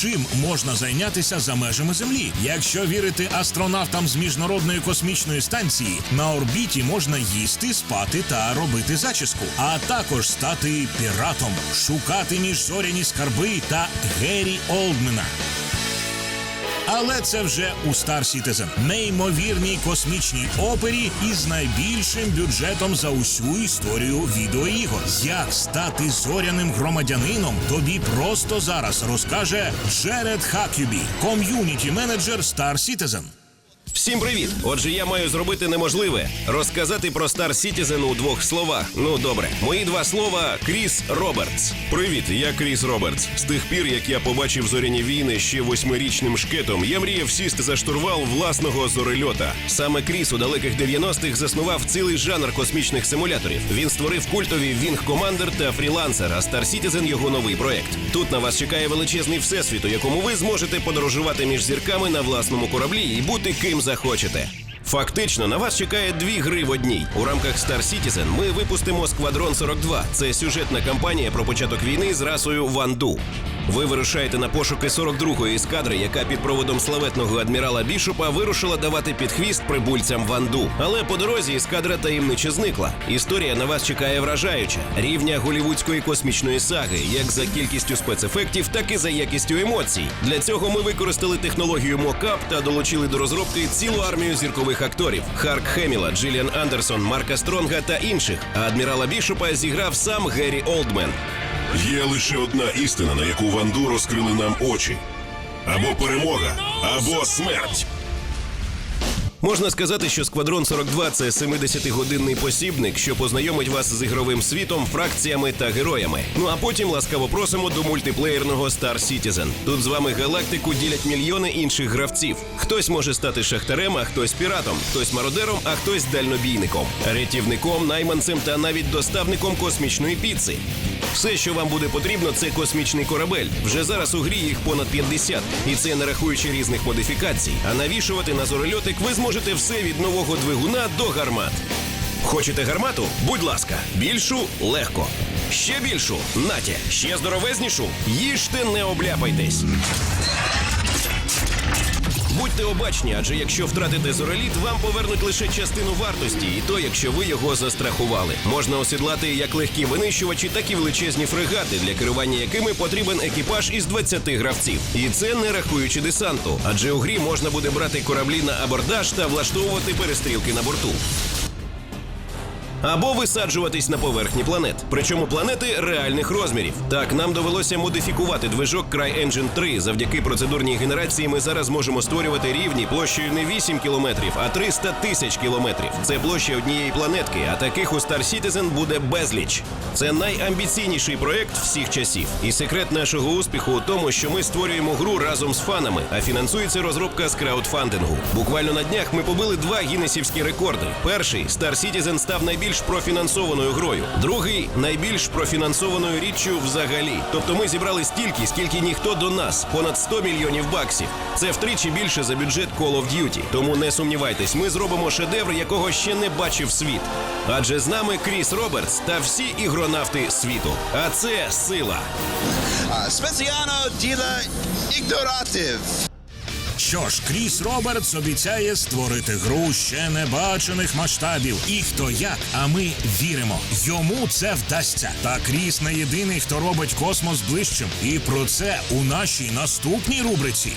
чим можна зайнятися за межами Землі. Якщо вірити астронавтам з міжнародної космічної станції, на орбіті можна їсти, спати та робити зачіску, а також стати піратом, шукати міжзоряні скарби та Геррі Олдмена. Але це вже у Star Citizen. неймовірній космічній опері із найбільшим бюджетом за усю історію відеоігор. Як стати зоряним громадянином? Тобі просто зараз розкаже Джеред Хакюбі, ком'юніті менеджер Star Citizen. Всім привіт! Отже, я маю зробити неможливе розказати про Star Citizen у двох словах. Ну добре, мої два слова Кріс Робертс. Привіт, я Кріс Робертс. З тих пір, як я побачив зоряні війни ще восьмирічним шкетом, я мріяв сісти за штурвал власного зорельота. Саме Кріс у далеких 90-х заснував цілий жанр космічних симуляторів. Він створив культові Wing Commander та Freelancer, а Star Citizen його новий проект. Тут на вас чекає величезний всесвіт, у якому ви зможете подорожувати між зірками на власному кораблі і бути ким захочете. Фактично на вас чекає дві гри в одній. У рамках Star Citizen ми випустимо Сквадрон 42. Це сюжетна кампанія про початок війни з расою Ванду. Ви вирушаєте на пошуки 42-ї ескадри, яка під проводом славетного адмірала Бішопа вирушила давати підхвіст прибульцям Ванду. Але по дорозі ескадра таємниче зникла. Історія на вас чекає вражаюча рівня голівудської космічної саги, як за кількістю спецефектів, так і за якістю емоцій. Для цього ми використали технологію мокап та долучили до розробки цілу армію зіркових акторів: Харк Хеміла, Джиліан Андерсон, Марка Стронга та інших. А адмірала Бішопа зіграв сам Геррі Олдмен. Є лише одна істина, на яку Ванду розкрили нам очі: або перемога, або смерть. Можна сказати, що Сквадрон 42 це 70-годинний посібник, що познайомить вас з ігровим світом, фракціями та героями. Ну а потім ласкаво просимо до мультиплеєрного Star Citizen. Тут з вами галактику ділять мільйони інших гравців. Хтось може стати шахтарем, а хтось піратом, хтось мародером, а хтось дальнобійником, рятівником, найманцем та навіть доставником космічної піци. Все, що вам буде потрібно, це космічний корабель. Вже зараз у грі їх понад 50, і це не рахуючи різних модифікацій. А навішувати на зорольотик ви зможете все від нового двигуна до гармат. Хочете гармату? Будь ласка, більшу легко. Ще більшу наті, ще здоровезнішу. Їжте, не обляпайтесь. Будьте обачні, адже якщо втратите зореліт, вам повернуть лише частину вартості, і то, якщо ви його застрахували. Можна осідлати як легкі винищувачі, так і величезні фрегати, для керування якими потрібен екіпаж із 20 гравців. І це не рахуючи десанту, адже у грі можна буде брати кораблі на абордаж та влаштовувати перестрілки на борту. Або висаджуватись на поверхні планет, причому планети реальних розмірів. Так нам довелося модифікувати движок CryEngine 3. Завдяки процедурній генерації ми зараз можемо створювати рівні площею не 8 кілометрів, а 300 тисяч кілометрів. Це площа однієї планетки, а таких у Star Citizen буде безліч. Це найамбіційніший проект всіх часів. І секрет нашого успіху у тому, що ми створюємо гру разом з фанами, а фінансується розробка з краудфандингу. Буквально на днях ми побили два гіннесівські рекорди. Перший Star Citizen став найбільш профінансованою грою, другий найбільш профінансованою річчю взагалі. Тобто ми зібрали стільки, скільки ніхто до нас понад 100 мільйонів баксів. Це втричі більше за бюджет Call of Duty. Тому не сумнівайтесь, ми зробимо шедевр, якого ще не бачив світ. Адже з нами Кріс Робертс та всі ігронавти світу. А це сила. А, Спеціано діла ігноратив. Що ж, Кріс Робертс обіцяє створити гру ще небачених масштабів. І хто як, а ми віримо, йому це вдасться. Та Кріс не єдиний, хто робить космос ближчим. І про це у нашій наступній рубриці.